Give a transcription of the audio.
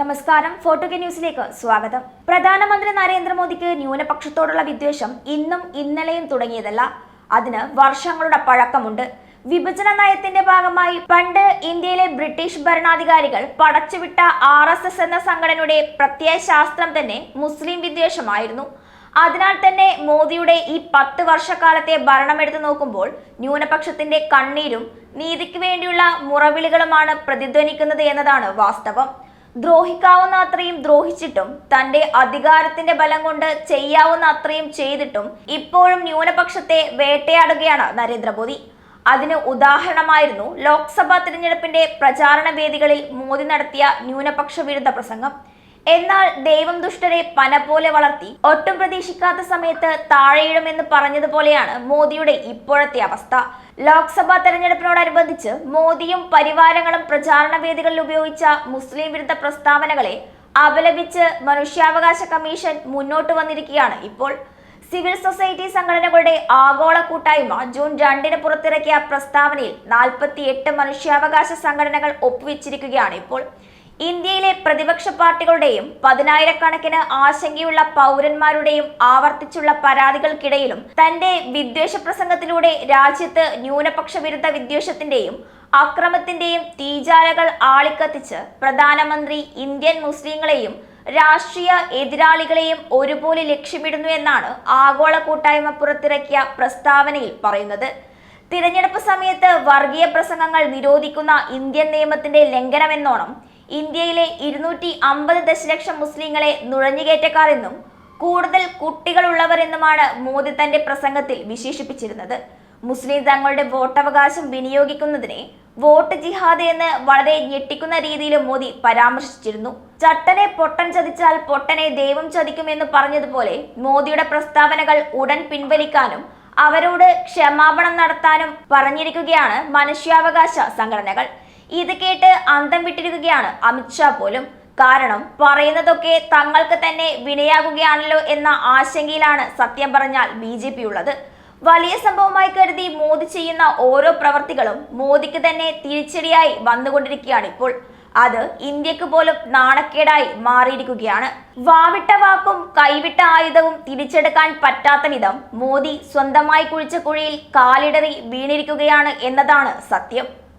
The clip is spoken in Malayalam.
നമസ്കാരം ഫോട്ടോ കെ ന്യൂസിലേക്ക് സ്വാഗതം. പ്രധാനമന്ത്രി നരേന്ദ്രമോദിക്ക് ന്യൂനപക്ഷത്തോടുള്ള വിദ്വേഷം ഇന്നും ഇന്നലെയും തുടങ്ങിയതല്ല. അതിന് വർഷങ്ങളുടെ പഴക്കമുണ്ട്. വിഭജന നയത്തിന്റെ ഭാഗമായി പണ്ട് ഇന്ത്യയിലെ ബ്രിട്ടീഷ് ഭരണാധികാരികൾ പടച്ചുവിട്ട ആർ എസ് എസ് എന്ന സംഘടനയുടെ പ്രത്യയശാസ്ത്രം തന്നെ മുസ്ലിം വിദ്വേഷമായിരുന്നു. അതിനാൽ തന്നെ മോദിയുടെ ഈ പത്ത് വർഷക്കാലത്തെ ഭരണമെടുത്തു നോക്കുമ്പോൾ ന്യൂനപക്ഷത്തിന്റെ കണ്ണീരും നീതിക്ക് വേണ്ടിയുള്ള മുറവിളികളുമാണ് പ്രതിധ്വനിക്കുന്നത് എന്നതാണ് വാസ്തവം. ദ്രോഹിക്കാവുന്ന അത്രയും ദ്രോഹിച്ചിട്ടും തന്റെ അധികാരത്തിന്റെ ബലം കൊണ്ട് ചെയ്യാവുന്ന അത്രയും ചെയ്തിട്ടും ഇപ്പോഴും ന്യൂനപക്ഷത്തെ വേട്ടയാടുകയാണ് നരേന്ദ്രമോദി. അതിന് ഉദാഹരണമായിരുന്നു ലോക്സഭാ തിരഞ്ഞെടുപ്പിന്റെ പ്രചാരണ വേദികളിൽ മോദി നടത്തിയ ന്യൂനപക്ഷ വിരുദ്ധ പ്രസംഗം. എന്നാൽ ദൈവം ദുഷ്ടരെ പന പോലെ വളർത്തി ഒട്ടും പ്രതീക്ഷിക്കാത്ത സമയത്ത് താഴെയിടുമെന്ന് പറഞ്ഞതുപോലെയാണ് മോദിയുടെ ഇപ്പോഴത്തെ അവസ്ഥ. ലോക്സഭാ തെരഞ്ഞെടുപ്പിനോടനുബന്ധിച്ച് മോദിയും പരിവാരങ്ങളും പ്രചാരണ വേദികളിൽ ഉപയോഗിച്ച മുസ്ലിം വിരുദ്ധ പ്രസ്താവനകളെ അപലപിച്ച് മനുഷ്യാവകാശ കമ്മീഷൻ മുന്നോട്ട് വന്നിരിക്കുകയാണ് ഇപ്പോൾ. സിവിൽ സൊസൈറ്റി സംഘടനകളുടെ ആഗോള കൂട്ടായ്മ ജൂൺ രണ്ടിന് പുറത്തിറക്കിയ പ്രസ്താവനയിൽ നാൽപ്പത്തി എട്ട് മനുഷ്യാവകാശ സംഘടനകൾ ഒപ്പുവെച്ചിരിക്കുകയാണ് ഇപ്പോൾ. ഇന്ത്യയിലെ പ്രതിപക്ഷ പാർട്ടികളുടെയും പതിനായിരക്കണക്കിന് ആശങ്കയുള്ള പൗരന്മാരുടെയും ആവർത്തിച്ചുള്ള പരാതികൾക്കിടയിലും തന്റെ വിദ്വേഷ പ്രസംഗത്തിലൂടെ രാജ്യത്ത് ന്യൂനപക്ഷ വിരുദ്ധ വിദ്വേഷത്തിന്റെയും അക്രമത്തിന്റെയും തീജാലകൾ ആളിക്കത്തിച്ച് പ്രധാനമന്ത്രി ഇന്ത്യൻ മുസ്ലിങ്ങളെയും രാഷ്ട്രീയ എതിരാളികളെയും ഒരുപോലെ ലക്ഷ്യമിടുന്നു എന്നാണ് ആഗോള കൂട്ടായ്മ പുറത്തിറക്കിയ പ്രസ്താവനയിൽ പറയുന്നത്. തിരഞ്ഞെടുപ്പ് സമയത്ത് വർഗീയ പ്രസംഗങ്ങൾ നിരോധിക്കുന്ന ഇന്ത്യൻ നിയമത്തിന്റെ ലംഘനമെന്നോണം ഇന്ത്യയിലെ ഇരുന്നൂറ്റി അമ്പത് ദശലക്ഷം മുസ്ലിങ്ങളെ നുഴഞ്ഞുകയറ്റക്കാർ എന്നും കൂടുതൽ കുട്ടികളുള്ളവർ എന്നുമാണ് മോദി തന്റെ പ്രസംഗത്തിൽ വിശേഷിപ്പിച്ചിരുന്നത്. മുസ്ലിം തങ്ങളുടെ വോട്ടവകാശം വിനിയോഗിക്കുന്നതിനെ വോട്ട് ജിഹാദ് എന്ന് വളരെ ഞെട്ടിക്കുന്ന രീതിയിൽ മോദി പരാമർശിച്ചിരുന്നു. ചട്ടനെ പൊട്ടൻ ചതിച്ചാൽ പൊട്ടനെ ദൈവം ചതിക്കുമെന്ന് പറഞ്ഞതുപോലെ മോദിയുടെ പ്രസ്താവനകൾ ഉടൻ പിൻവലിക്കാനും അവരോട് ക്ഷമാപണം നടത്താനും പറഞ്ഞിരിക്കുകയാണ് മനുഷ്യാവകാശ സംഘടനകൾ. ഇത് കേട്ട് അന്തം വിട്ടിരിക്കുകയാണ് അമിത്ഷാ പോലും. കാരണം പറയുന്നതൊക്കെ തങ്ങൾക്ക് തന്നെ വിനയാകുകയാണല്ലോ എന്ന ആശങ്കയിലാണ് സത്യം പറഞ്ഞാൽ ബി ജെ പി ഉള്ളത്. വലിയ സംഭവമായി കരുതി മോദി ചെയ്യുന്ന ഓരോ പ്രവർത്തികളും മോദിക്ക് തന്നെ തിരിച്ചടിയായി വന്നുകൊണ്ടിരിക്കുകയാണ് ഇപ്പോൾ. അത് ഇന്ത്യയ്ക്ക് പോലും നാണക്കേടായി മാറിയിരിക്കുകയാണ്. വാവിട്ട വാക്കും കൈവിട്ട ആയുധവും തിരിച്ചെടുക്കാൻ പറ്റാത്ത വിധം മോദി സ്വന്തമായി കുഴിച്ച കുഴിയിൽ കാലിടറി വീണിരിക്കുകയാണ് എന്നതാണ് സത്യം.